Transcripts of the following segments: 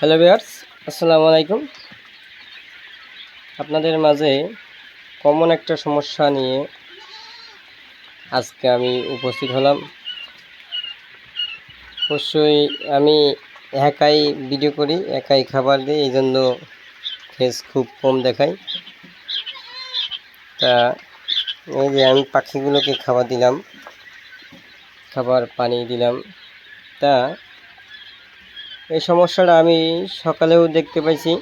Hello বিয়ার্স আসসালামু আলাইকুম। আপনাদের মাঝে কমন একটা সমস্যা নিয়ে আজকে আমি উপস্থিত হলাম। অবশ্যই আমি একাই ভিডিও করি, একাই খাবার দিই, এই জন্য ফেস খুব কম দেখাই। তা এই যে আমি পাখিগুলোকে খাবার দিলাম, খাবার পানি দিলাম। তা এই সমস্যাটা আমি সকালেও দেখতে পাইছি।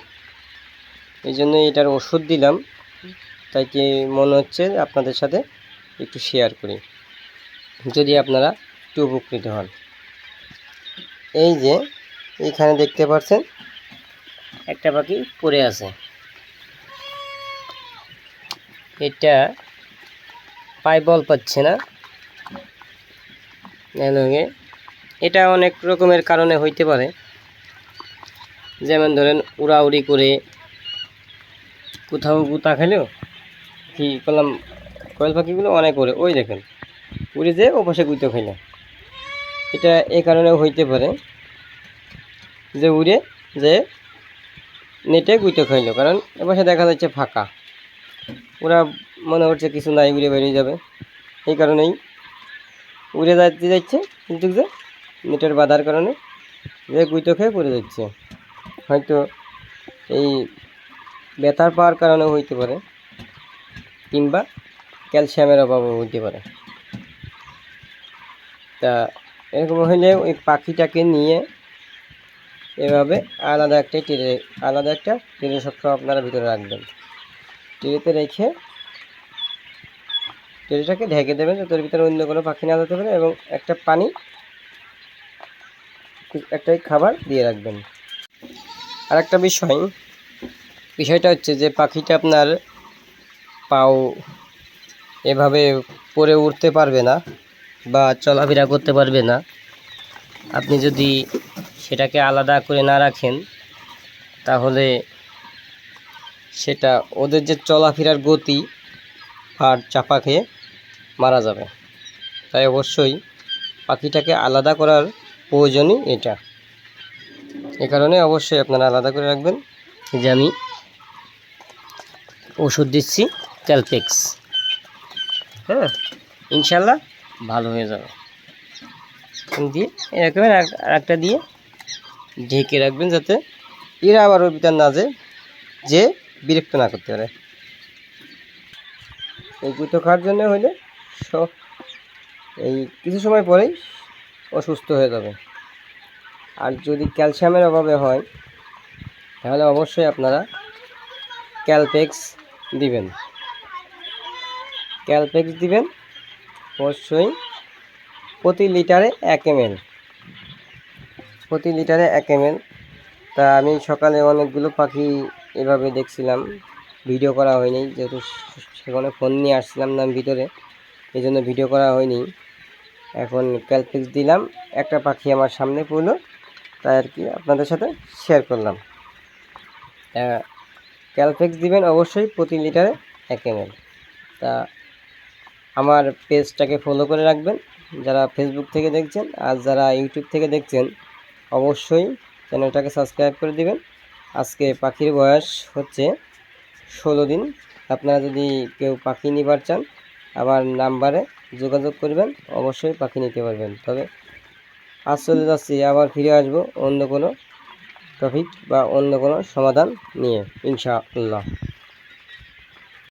এই জন্য এটার ওষুধ দিলাম। তাই কি মনে হচ্ছে আপনাদের সাথে একটু শেয়ার করি। যদি আপনারা একটু উপকৃত হন। এই যে, এখানে দেখতে পাচ্ছেন একটা পাখি পড়ে আছে। এটা পায়ে বল পাচ্ছে না। এটা অনেক রকমের কারণে হইতে পারে। যেমন ধরেন উড়াউড়ি করে কোথাও গুতা খেলেও কি করলাম, কয়েল পাখিগুলো অনেক ওড়ে। ওই দেখেন, উড়ে যে ও পাশে গুঁতো খাইলে এটা এ কারণেও হইতে পারে যে উড়ে যে নেটে গুঁতো খাইলো কারণ এপাশে দেখা যাচ্ছে ফাঁকা। ওরা মনে করছে কিছু নাই, উড়ে বেরিয়ে যাবে। এই কারণেই উড়ে যাইতে যাচ্ছে, কিন্তু যে নেটের বাধার কারণে যে গুঁতো খেয়ে পড়ে যাচ্ছে। হয়তো এই ব্যথার পাওয়ার কারণেও হইতে পারে, কিংবা ক্যালসিয়ামের অভাবও হইতে পারে। তা এরকম হইলে ওই পাখিটাকে নিয়ে এভাবে আলাদা একটা টেরে, আলাদা একটা টেরে সবসময় আপনারা ভিতরে রাখবেন। টেরেতে রেখে টেরেটাকে ঢেকে দেবেন, যাতে ভিতরে অন্য কোনো পাখি না যেতে পারে, এবং একটা পানি একটাই খাবার দিয়ে রাখবেন। আর একটা বিষয়, বিষয়টা হচ্ছে যে পাখিটা আপনার পাও এভাবে পরে উঠতে পারবে না বা চলাফেরা করতে পারবে না। আপনি যদি সেটাকে আলাদা করে না রাখেন, তাহলে সেটা ওদের যে চলাফেরার গতি আর চাপা খেয়ে মারা যাবে। তাই অবশ্যই পাখিটাকে আলাদা করার প্রয়োজনই এটা। এ কারণে অবশ্যই আপনারা আলাদা করে রাখবেন। যে আমি ওষুধ দিচ্ছি ক্যালপেক্স হ্যাঁ ইনশাল্লাহ ভালো হয়ে যাবে। দিয়ে এরকম একটা দিয়ে ঢেকে রাখবেন যাতে এরা আবার ওর ভিতর না যে যে বিরক্ত না করতে পারে। এই গুঁতো খাওয়ার জন্য হইলে এই কিছু সময় পরেই অসুস্থ হয়ে যাবে। আর যদি ক্যালসিয়ামের অভাবে হয়, তাহলে অবশ্যই আপনারা ক্যালপেক্স দিবেন। ক্যালপেক্স দিবেন অবশ্যই প্রতি লিটারে এক এমএল। প্রতি লিটারে এক এমএল। তা আমি সকালে অনেকগুলো পাখি এভাবে দেখছিলাম। ভিডিও করা হয়নি, যেহেতু সেখানে ফোন নিয়ে আসছিলাম না ভিতরে এই জন্য ভিডিও করা হয়নি। এখন ক্যালপেক্স দিলাম। একটা পাখি আমার সামনে পড়ল। তাই আর কি আপনাদের সাথে শেয়ার করলাম। ক্যালফেক্স দিবেন অবশ্যই প্রতি লিটারে এক এমএল তা আমার পেজটাকে ফলো করে রাখবেন। যারা ফেসবুক থেকে দেখছেন আর যারা ইউটিউব থেকে দেখছেন, অবশ্যই চ্যানেলটাকে সাবস্ক্রাইব করে দিবেন। আজকে পাখির বয়স হচ্ছে ষোলো দিন। আপনারা যদি কেউ পাখি নিবার চান, আমার নাম্বারে যোগাযোগ করবেন। অবশ্যই পাখি নিতে পারবেন। তবে আজ চলে যাচ্ছি, আবার ফিরে আসব অন্য কোনো টপিক বা অন্য কোনো সমাধান নিয়ে, ইনশাআল্লাহ।